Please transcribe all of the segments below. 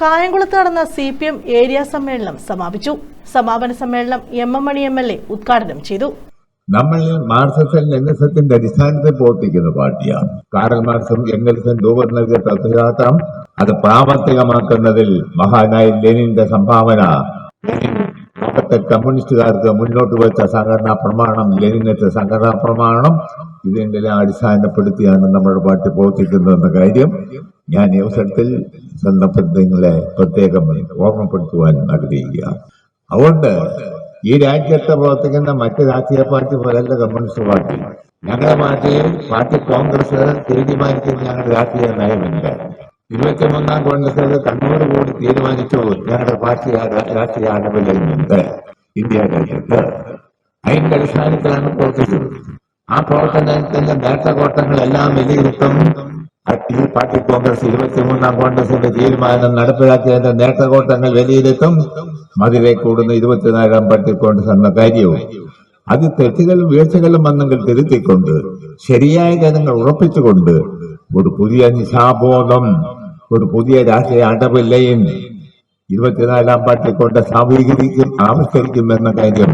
കായംകുളത്ത് നടന്ന C P M area സമ്മേളനം സമാപിച്ചു. സമാപന സമ്മേളനം M M Mani M L A ഉദ്ഘാടനം ചെയ്തു. നമ്മൾ മാർക്സിസം ലെനിസത്തിന്റെ അടിസ്ഥാനത്തിൽ പ്രവർത്തിക്കുന്ന പാർട്ടിയാണ്. കാറൽ മാർക്സും എംഗൽസും രൂപം നൽകിയ തത്വശാസ്ത്രം അത് പ്രാവർത്തികമാക്കുന്നതിൽ മഹാനായ ലെനിന്റെ സംഭാവന. കമ്മ്യൂണിസ്റ്റുകാർക്ക് മുന്നോട്ട് വെച്ച സംഘടനാ പ്രമാണം ലെനിനത്തെ സംഘടനാ പ്രമാണം ഇതിന്റെ അടിസ്ഥാനപ്പെടുത്തിയാണ് നമ്മുടെ പാർട്ടി പ്രവർത്തിക്കുന്നതെന്ന കാര്യം. ഞാൻ ഈ അവസരത്തിൽ സന്ദർഭത്തിൽ നിങ്ങളെ പ്രത്യേകം ഓർമ്മപ്പെടുത്തുവാൻ ആഗ്രഹിക്കുക. അതുകൊണ്ട് ഈ രാജ്യത്തെ പ്രവർത്തിക്കുന്ന മറ്റ് രാഷ്ട്രീയ പാർട്ടി പോലല്ല കമ്മ്യൂണിസ്റ്റ് പാർട്ടി. ഞങ്ങളുടെ പാർട്ടിയിൽ പാർട്ടി കോൺഗ്രസ് തീരുമാനിക്കുന്ന ഞങ്ങളുടെ രാഷ്ട്രീയ നയമില്ല. ഇരുപത്തിമൂന്നാം കോൺഗ്രസ് കണ്ണൂർ കൂടി തീരുമാനിച്ചു. ഞങ്ങളുടെ പാർട്ടി രാഷ്ട്രീയ ആനുകൂല്യമുണ്ട് ഇന്ത്യ രാജ്യത്ത്. അതിന്റെ അടിസ്ഥാനത്തിലാണ് പ്രവർത്തിച്ചത്. ആ പ്രവർത്തനത്തിന്റെ നേട്ടകോട്ടങ്ങളെല്ലാം വിലയിരുത്തും. ഈ പാർട്ടി കോൺഗ്രസ് ഇരുപത്തിമൂന്നാം കോൺഗ്രസിന്റെ തീരുമാനം നടപ്പിലാക്കിയതിന്റെ നേട്ടകോട്ടങ്ങൾ വിലയിരുത്തും മതിരെ കൂടുന്ന ഇരുപത്തിനാലാം പാർട്ടി കോൺഗ്രസ് എന്ന കാര്യവും അത് തെറ്റുകളും വീഴ്ചകളും വന്നെങ്കിൽ തിരുത്തിക്കൊണ്ട് ശരിയായ കാര്യങ്ങൾ ഉറപ്പിച്ചുകൊണ്ട് ഒരു പുതിയ നിശാബോധം ഒരു പുതിയ രാഷ്ട്രീയ അടവില്ലയും ഇരുപത്തിനാലാം പാർട്ടി കൊണ്ട് സാമൂഹികരിക്കും ആവിഷ്കരിക്കും എന്ന കാര്യം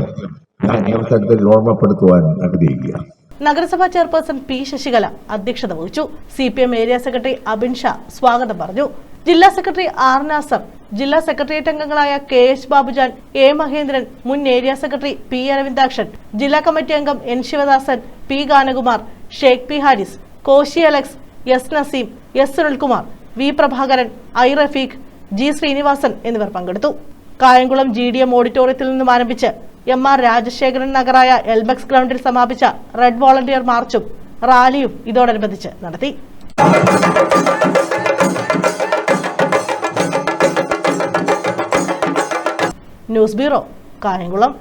ഞാൻ ഈ അവസരത്തിൽ ഓർമ്മപ്പെടുത്തുവാൻ ആഗ്രഹിക്കുക നഗരസഭാ ചെയർപേഴ്സൺ പി ശശികല അധ്യക്ഷത വഹിച്ചു. C P M area secretary Abin Shah സ്വാഗതം പറഞ്ഞു. ജില്ലാ സെക്രട്ടറി ആർ നാസർ ജില്ലാ സെക്രട്ടേറിയറ്റ് അംഗങ്ങളായ K S Babujan A Mahendran മുൻ ഏരിയ സെക്രട്ടറി പി അരവിന്ദാക്ഷൻ ജില്ലാ കമ്മിറ്റി അംഗം N Sivadasan P Ganakumar Sheikh P Haris Koshy Alex S Naseem S Sunilkumar V Prabhakaran I Rafeeq G Sreenivasan എന്നിവർ പങ്കെടുത്തു. Kayamkulam G D M ഓഡിറ്റോറിയത്തിൽ നിന്നും ആരംഭിച്ച് M R Rajasekharan നഗറായ എൽബക്സ് ഗ്രൗണ്ടിൽ സമാപിച്ച റെഡ് വോളണ്ടിയർ മാർച്ചും റാലിയും ഇതോടനുബന്ധിച്ച് നടത്തി. News bureau Kayamkulam.